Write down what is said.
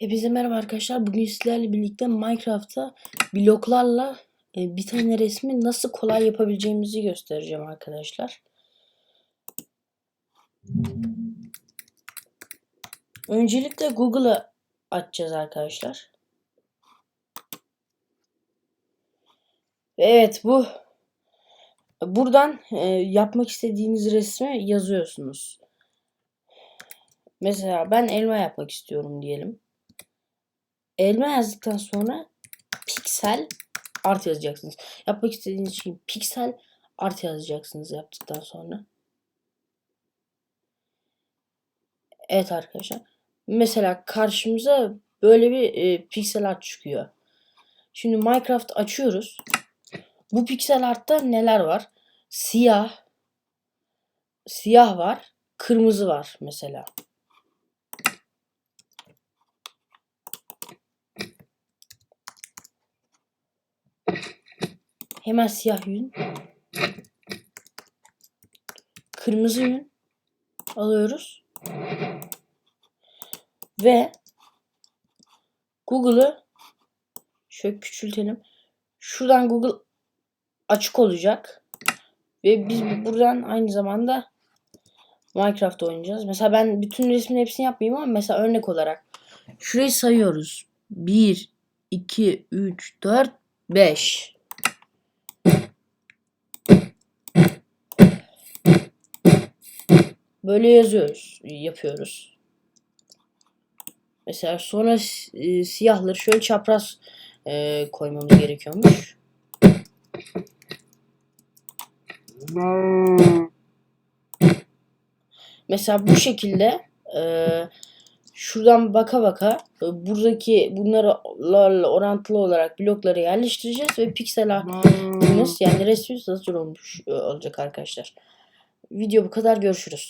Hepinize merhaba arkadaşlar. Bugün sizlerle birlikte Minecraft'ta bloklarla e, bir tane resmi nasıl kolay yapabileceğimizi göstereceğim arkadaşlar. Öncelikle Google'ı açacağız arkadaşlar. Evet bu buradan e, yapmak istediğiniz resmi yazıyorsunuz. Mesela ben elma yapmak istiyorum diyelim. Elma yazdıktan sonra piksel artı yazacaksınız. Yapmak istediğiniz şey piksel artı yazacaksınız yaptıktan sonra. Evet arkadaşlar. Mesela karşımıza böyle bir e, piksel art çıkıyor. Şimdi Minecraft açıyoruz. Bu piksel artta neler var? Siyah. Siyah var. Kırmızı var mesela. Hemen siyah yün. Kırmızı yün alıyoruz. Ve Google'ı şöyle küçültelim. Şuradan Google açık olacak. Ve biz buradan aynı zamanda Minecraft oynayacağız. Mesela ben bütün resmin hepsini yapmayayım ama mesela örnek olarak şurayı sayıyoruz. 1, 2, 3, 4, 5. Böyle yazıyoruz, yapıyoruz. Mesela sonra e, siyahları şöyle çapraz e, koymamız gerekiyormuş. Mesela bu şekilde e, şuradan baka baka e, buradaki bunlarla orantılı olarak blokları yerleştireceğiz ve piksel artımız yani resmimiz hazır olmuş e, olacak arkadaşlar. Video bu kadar görüşürüz.